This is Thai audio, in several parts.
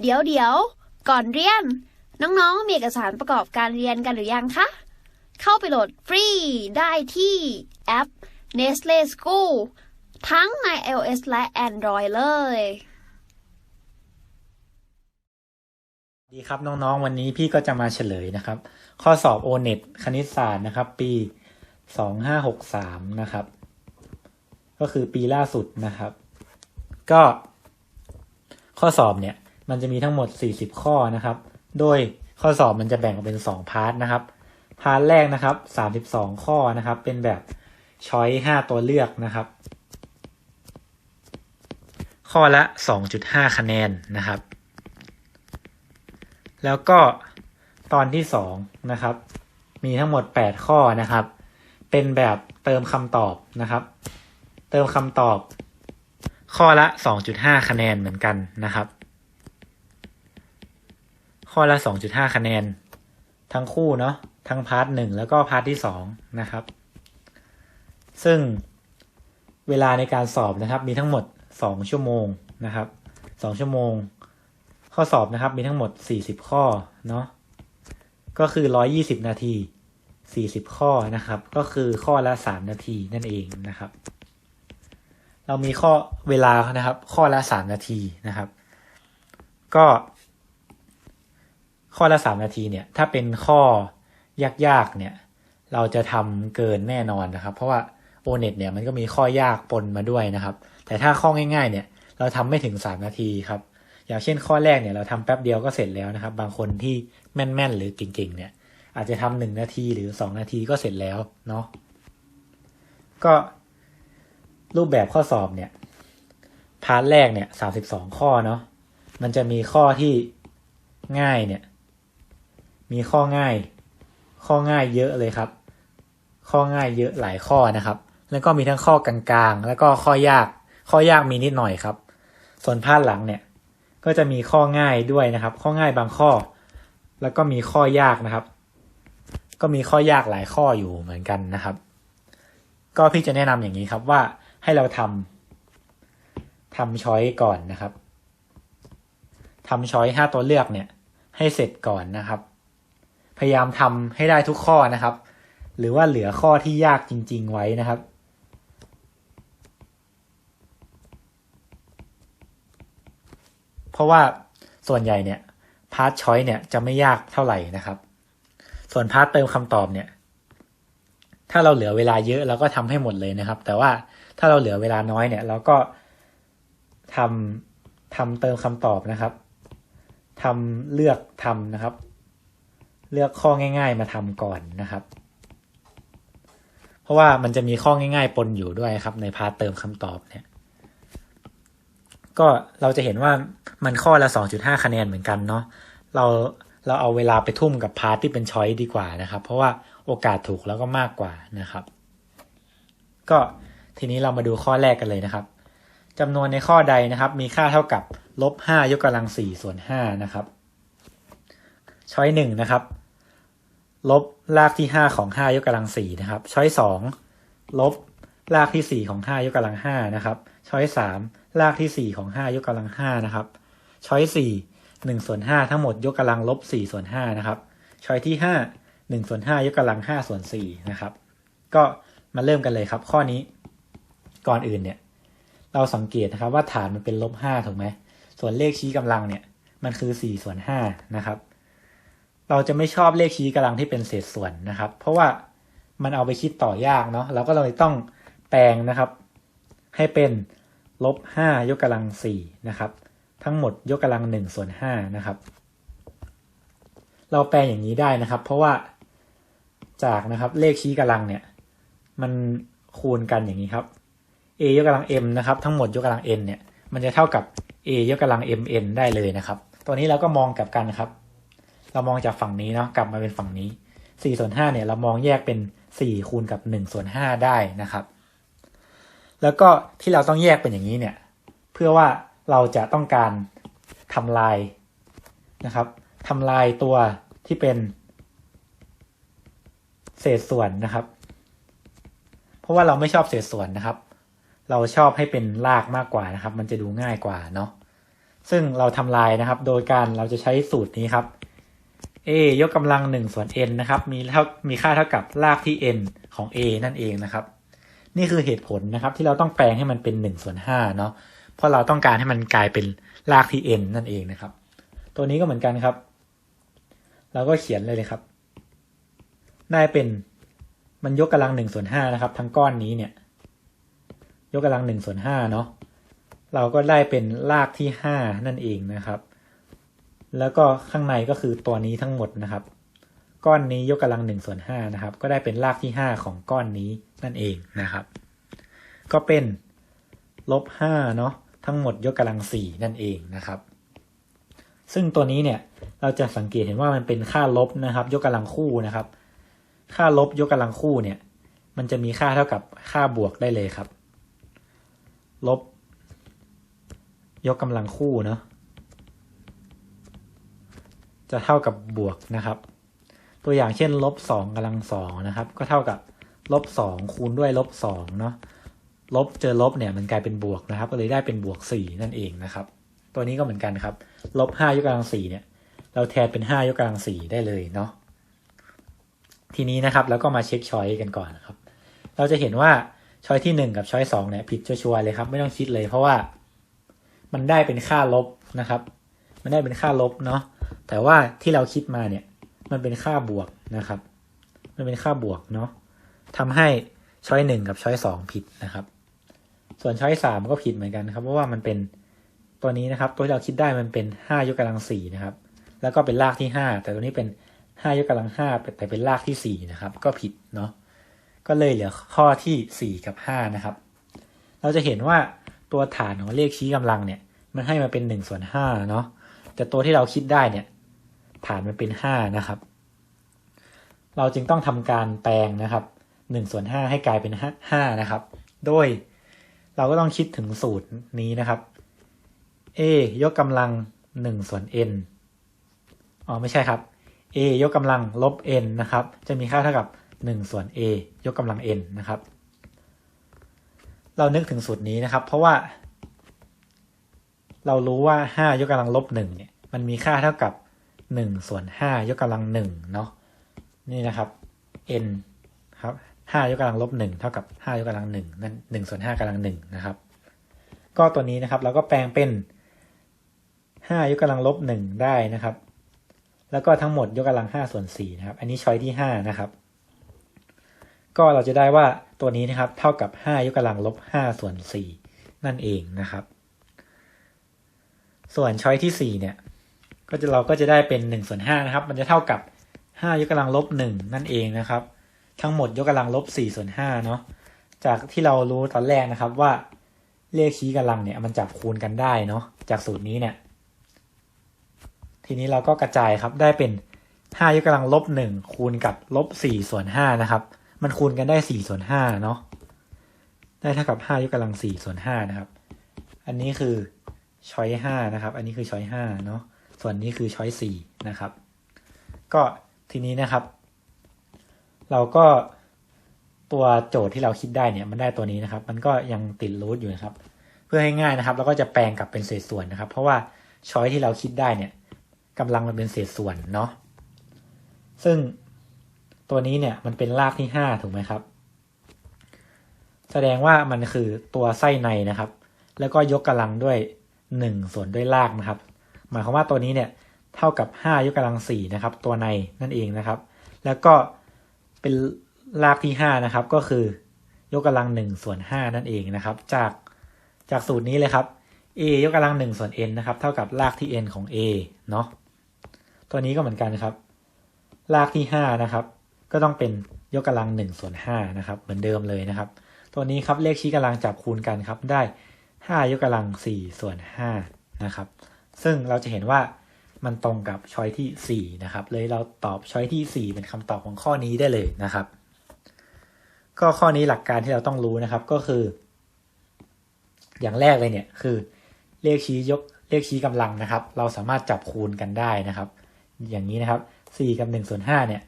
เดี๋ยวเดี๋ยวก่อนเรียน น้องๆ มีเอกสารประกอบการเรียนกันหรือยังคะ เข้าไปโหลดฟรีได้ที่แอป Nestle School ทั้งใน iOS และ Android เลยดีครับน้องๆ วันนี้พี่ก็จะมาเฉลยนะครับ ข้อสอบ o n e t คณิตศาสตร์นะครับ ปี 2563 นะครับ ก็คือปีล่าสุดนะครับ ก็ข้อสอบเนี่ย มันจะมีทั้งหมด 40 ข้อนะครับ โดยข้อสอบมันจะแบ่งออกเป็น 2 พาร์ทนะครับ พาร์ทแรกนะครับ 32 ข้อนะครับ เป็นแบบช้อย5ตัวเลือกนะครับ ข้อละ 2.5 คะแนนนะครับ แล้วก็ตอนที่สองนะครับ มีทั้งหมด 8 ข้อนะครับ เป็นแบบเติมคำตอบนะครับ เติมคำตอบ ข้อละ 2.5 คะแนนเหมือนกันนะครับ ข้อละ2.5คะแนน ทั้งคู่เนาะทั้งพาร์ทหนึ่งแล้วก็พาร์ทที่สองนะครับ ซึ่งเวลาในการสอบนะครับ มีทั้งหมด2ชั่วโมงนะครับ2ชั่วโมง ข้อสอบนะครับ มีทั้งหมด40ข้อเนาะก็คือ120นาที40ข้อนะครับ ก็คือข้อละ3นาทีนั่นเองนะครับ เรามีข้อเวลานะครับ ข้อละ3นาทีนะครับ ก็ ข้อละ3นาทีเนี่ย ถ้าเป็นข้อยากๆเนี่ย เราจะทำเกินแน่นอนนะครับ เพราะว่าโอเน็ตเนี่ยมันก็มีข้อยากปนมาด้วยนะครับ แต่ถ้าข้อง่าย ๆ เนี่ย เราทำไม่ถึง3นาทีครับ อย่างเช่นข้อแรกเนี่ยเราทำแป๊บเดียวก็เสร็จแล้วนะครับ บางคนที่แม่นๆหรือเก่งๆเนี่ย อาจจะทำหนึ่งนาทีหรือสองนาทีก็เสร็จแล้วเนาะก็รูปแบบข้อสอบเนี่ยพาร์ทแรกเนี่ยสาสิบสองข้อเนาะมันจะมีข้อที่ง่ายเนี่ย มีข้อง่าย ข้อง่ายเยอะเลยครับ ข้อง่ายเยอะหลายข้อนะครับ แล้วก็มีทั้งข้อกลางๆ แล้วก็ข้อยาก ข้อยากมีนิดหน่อยครับ ส่วนพาร์ทหลังเนี่ย ก็จะมีข้อง่ายด้วยนะครับ ข้อง่ายบางข้อ แล้วก็มีข้อยากนะครับ ก็มีข้อยากหลายข้ออยู่เหมือนกันนะครับ ก็พี่จะแนะนำอย่างนี้ครับว่าให้เราทำทำช้อยก่อนนะครับทำช้อยห้าตัวเลือกเนี่ย ให้เสร็จก่อนนะครับ พยายามทำให้ได้ทุกข้อนะครับ หรือว่าเหลือข้อที่ยากจริง ๆ ไว้นะครับ เพราะว่าส่วนใหญ่เนี่ยพาร์ทช้อยเนี่ยจะไม่ยากเท่าไหร่นะครับ ส่วนพาร์ทเติมคำตอบเนี่ย ถ้าเราเหลือเวลาเยอะเราก็ทำให้หมดเลยนะครับ แต่ว่าถ้าเราเหลือเวลาน้อยเนี่ย เราก็ทำทำเติมคำตอบนะครับทำเลือกทำนะครับ เลือกข้อง่าย ๆ มาทำก่อนนะครับ เพราะว่ามันจะมีข้อง่าย ๆ ปนอยู่ด้วยครับ ในพาร์ทเติมคำตอบเนี่ย ก็เราจะเห็นว่ามันข้อละ 2.5 คะแนนเหมือนกันเนาะเราเราเอาเวลาไปทุ่มกับพาร์ทที่เป็นช้อยดีกว่านะครับ เพราะว่าโอกาสถูกแล้วก็มากกว่านะครับ ก็ทีนี้เรามาดูข้อแรกกันเลยนะครับจำนวนในข้อใดนะครับ มีค่าเท่ากับลบ5ยกกำลัง4ส่วน5นะครับช้อยหนึ่งนะครับ ลบรากที่5ของ5ยกกำลัง4นะครับ ช้อย2ลบรากที่4ของ5ยกกำลัง5นะครับ ช้อย3รากที่4ของ5ยกกำลัง5นะครับ ช้อย4 1ส่วน5ทั้งหมดยกกำลังลบ4ส่วน5นะครับ ช้อยที่5 1ส่วน5ยกกำลัง5ส่วน4นะครับ ก็มาเริ่มกันเลยครับ ข้อนี้ก่อนอื่นเนี่ย เราสังเกตนะครับว่าฐานมันเป็นลบ5ถูกไหมส่วนเลขชี้กำลังเนี่ย มันคือ4ส่วน5นะครับ เราจะไม่ชอบเลขชี้กำลังที่เป็นเศษส่วนนะครับ เพราะว่ามันเอาไปคิดต่อยากเนาะเราก็เลยต้องแปลงนะครับ ให้เป็นลบ5ยกกำลัง4นะครับ ทั้งหมดยกกำลัง1ส่วน5นะครับ เราแปลงอย่างนี้ได้นะครับ เพราะว่าจากนะครับเลขชี้กำลังเนี่ย มันคูณกันอย่างนี้ครับ a ยกกำลัง m นะครับ ทั้งหมดยกกำลัง n เนี่ย มันจะเท่ากับ a ยกกำลัง mn ได้เลยนะครับ ตัวนี้เราก็มองกลับกันครับ เรามองจากฝั่งนี้เนาะกลับมาเป็นฝั่งนี้4ส่วน5เนี่ยเรามองแยกเป็น 4 คูณกับ1ส่วน5ได้นะครับ แล้วก็ที่เราต้องแยกเป็นอย่างนี้เนี่ยเพื่อว่าเราจะต้องการทำลายนะครับทำลายตัวที่เป็น เศษส่วนนะครับ เพราะว่าเราไม่ชอบเศษส่วนนะครับ เราชอบให้เป็นรากมากกว่านะครับ มันจะดูง่ายกว่าเนาะซึ่งเราทำลายนะครับ โดยการเราจะใช้สูตรนี้ครับ a ยกกำลังหนึ่งส่วน n นะครับ มีเท่ามีค่าเท่ากับรากที่ n ของ a นั่นเองนะครับ นี่คือเหตุผลนะครับที่เราต้องแปลงให้มันเป็นหนึ่งส่วนห้าเนาะเพราะเราต้องการให้มันกลายเป็นรากที่ n นั่นเองนะครับ ตัวนี้ก็เหมือนกันครับ เราก็เขียนเลยเลยครับ ได้เป็นมันยกกำลังหนึ่งส่วนห้านะครับ ทั้งก้อนนี้เนี่ย ยกกำลังหนึ่งส่วนห้าเนาะเราก็ได้เป็นรากที่ห้านั่นเองนะครับ แล้วก็ข้างในก็คือตัวนี้ทั้งหมดนะครับ ก้อนนี้ยกกำลังหนึ่งส่วนห้านะครับ ก็ได้เป็นรากที่ห้าของก้อนนี้นั่นเองนะครับ ก็เป็นลบห้าเนาะทั้งหมดยกกำลังสี่นั่นเองนะครับ ซึ่งตัวนี้เนี่ยเราจะสังเกตเห็นว่ามันเป็นค่าลบนะครับ ยกกำลังคู่นะครับ ค่าลบยกกำลังคู่เนี่ย มันจะมีค่าเท่ากับค่าบวกได้เลยครับ ลบ ยกกำลังคู่เนาะ จะเท่ากับบวกนะครับ ตัวอย่างเช่นลบสองกำลังสองนะครับ ก็เท่ากับลบสองคูณด้วยลบสองเนาะลบเจอลบเนี่ยมันกลายเป็นบวกนะครับ ก็เลยได้เป็นบวกสี่นั่นเองนะครับ ตัวนี้ก็เหมือนกันครับลบห้ายกกำลังสี่เนี่ย เราแทนเป็นห้ายกกำลังสี่ได้เลยเนาะทีนี้นะครับแล้วก็มาเช็คช้อยกันก่อนนะครับ เราจะเห็นว่าช้อยที่หนึ่งกับช้อยสองเนี่ยผิดชัวร์เลยครับ ไม่ต้องคิดเลยเพราะว่า มันได้เป็นค่าลบนะครับ มันได้เป็นค่าลบเนาะ แต่ว่าที่เราคิดมาเนี่ย มันเป็นค่าบวกนะครับ มันเป็นค่าบวกเนาะทำให้ช้อยหนึ่งกับช้อยสองผิดนะครับ ส่วนช้อยสามก็ผิดเหมือนกันครับ เพราะว่ามันเป็นตัวนี้นะครับ ตัวที่เราคิดได้มันเป็นห้ายกกำลังสี่นะครับ แล้วก็เป็นรากที่ห้าแต่ตัวนี้เป็นห้ายกกำลังห้าแต่เป็นรากที่สี่นะครับ ก็ผิดเนาะก็เลยเหลือข้อที่สี่กับห้านะครับ เราจะเห็นว่าตัวฐานของเลขชี้กำลังเนี่ย มันให้มาเป็นหนึ่งส่วนห้าเนาะแต่ตัวที่เราคิดได้เนี่ย ฐานมันเป็นห้านะครับ เราจึงต้องทำการแปลงนะครับหนึ่งส่วนห้าให้กลายเป็นห้านะครับ โดยเราก็ต้องคิดถึงสูตรนี้นะครับ a ยกกำลังหนึ่งส่วน n อ๋อไม่ใช่ครับ a ยกกำลังลบ n นะครับ จะมีค่าเท่ากับหนึ่งส่วน a ยกกำลัง n นะครับ เรานึกถึงสูตรนี้นะครับ เพราะว่า เรารู้ว่าห้ายกกำลังลบหนึ่งเนี่ย มันมีค่าเท่ากับ หนึ่งส่วนห้ายกกำลังหนึ่งเนาะนี่นะครับ n ครับห้ายกกำลังลบหนึ่งเท่ากับห้ายกกำลังหนึ่งนั่นหนึ่งส่วนห้ากำลังหนึ่งนะครับ ก็ตัวนี้นะครับเราก็แปลงเป็นห้ายกกำลังลบหนึ่งได้นะครับ แล้วก็ทั้งหมดยกกำลังห้าส่วนสี่นะครับ อันนี้ช้อยที่ห้านะครับ ก็เราจะได้ว่าตัวนี้นะครับเท่ากับห้ายกกำลังลบห้าส่วนสี่นั่นเองนะครับ ส่วนช้อยที่สี่เนี่ย ก็จะเราก็จะได้เป็นหนึ่งส่วนห้านะครับ มันจะเท่ากับห้ายกกำลังลบหนึ่งนั่นเองนะครับ ทั้งหมดยกกำลังลบสี่ส่วนห้าเนาะจากที่เรารู้ตอนแรกนะครับว่าเลขชี้กำลังเนี่ยมันจับคูณกันได้เนาะจากสูตรนี้เนี่ย ทีนี้เราก็กระจายครับได้เป็นห้ายกกำลังลบหนึ่งคูณกับลบสี่ส่วนห้านะครับ มันคูณกันได้สี่ส่วนห้าเนาะได้เท่ากับห้ายกกำลังสี่ส่วนห้านะครับ อันนี้คือช้อยห้านะครับ อันนี้คือช้อยห้าเนาะ ส่วนนี้คือช้อยสี่นะครับ ก็ทีนี้นะครับ เราก็ตัวโจทย์ที่เราคิดได้เนี่ยมันได้ตัวนี้นะครับ มันก็ยังติดรูทอยู่นะครับ เพื่อให้ง่ายนะครับเราก็จะแปลงกลับเป็นเศษส่วนนะครับ เพราะว่าช้อยที่เราคิดได้เนี่ยกำลังมันเป็นเศษส่วนเนาะซึ่งตัวนี้เนี่ยมันเป็นรากที่ห้าถูกไหมครับ แสดงว่ามันคือตัวไส้ในนะครับ แล้วก็ยกกำลังด้วยหนึ่งส่วนด้วยรากนะครับ มายความว่าตัวนี้เนี่ยเท่ากับห้ายกกำลังสี่นะครับ ตัวในนั่นเองนะครับ แล้วก็เป็นรากที่ห้านะครับ ก็คือยกกำลังหนึ่งส่วนห้านั่นเองนะครับ จากจากสูตรนี้เลยครับ a ยกกำลังหนึ่งส่วน n นะครับ เท่ากับรากที่ n ของ a เนาะตัวนี้ก็เหมือนกันครับ รากที่ห้านะครับ ก็ต้องเป็นยกกำลังหนึ่งส่วนห้านะครับ เหมือนเดิมเลยนะครับ ตัวนี้ครับเลขชี้กำลังจับคูณกันครับได้ห้ายกกำลังสี่ส่วนห้านะครับ ซึ่งเราจะเห็นว่ามันตรงกับช้อยที่ 4 นะครับ เลยเราตอบช้อยที่ 4 เป็นคำตอบของข้อนี้ได้เลยนะครับ ก็ข้อนี้หลักการที่เราต้องรู้นะครับก็คือ อย่างแรกเลยเนี่ยคือเลขชี้ยกเลขชี้กำลังนะครับ เราสามารถจับคูณกันได้นะครับ อย่างนี้นะครับ 4 กับ1ส่วน5เนี่ย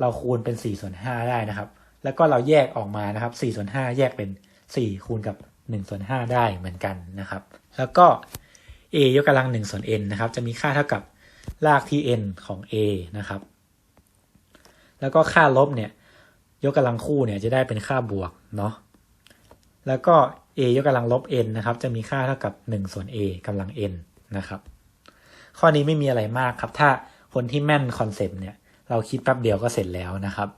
เราคูณเป็น4ส่วน5ได้นะครับ แล้วก็เราแยกออกมานะครับ4ส่วน5แยกเป็น 4 คูณกับ1ส่วน5ได้เหมือนกันนะครับ แล้วก็ a ยกกำลังหนึ่งส่วน n นะครับ จะมีค่าเท่ากับรากที่ n ของ a นะครับ แล้วก็ค่าลบเนี่ย ยกกำลังคู่เนี่ยจะได้เป็นค่าบวกเนาะ แล้วก็ a ยกกำลังลบ n นะครับ จะมีค่าเท่ากับ1ส่วน a กำลัง n นะครับ ข้อนี้ไม่มีอะไรมากครับ ถ้าคนที่แม่นคอนเซปต์เนี่ย เราคิดแป๊บเดียวก็เสร็จแล้วนะครับ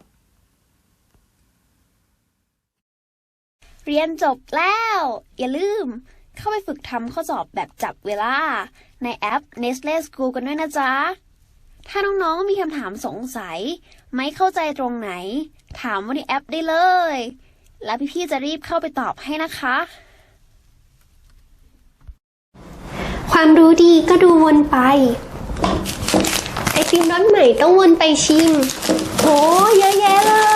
เรียนจบแล้ว อย่าลืม เข้าไปฝึกทำข้อสอบแบบจับเวลา ในแอป Nestle School กันด้วยนะจ๊ะ ถ้าน้องๆมีคำถามสงสัย ไม่เข้าใจตรงไหน ถามว่าในแอปได้เลย แล้วพี่ๆจะรีบเข้าไปตอบให้นะคะ ความรู้ดีก็ดูวนไป ไอติมรสใหม่ต้องวนไปชิม โห เยอะแยะเลย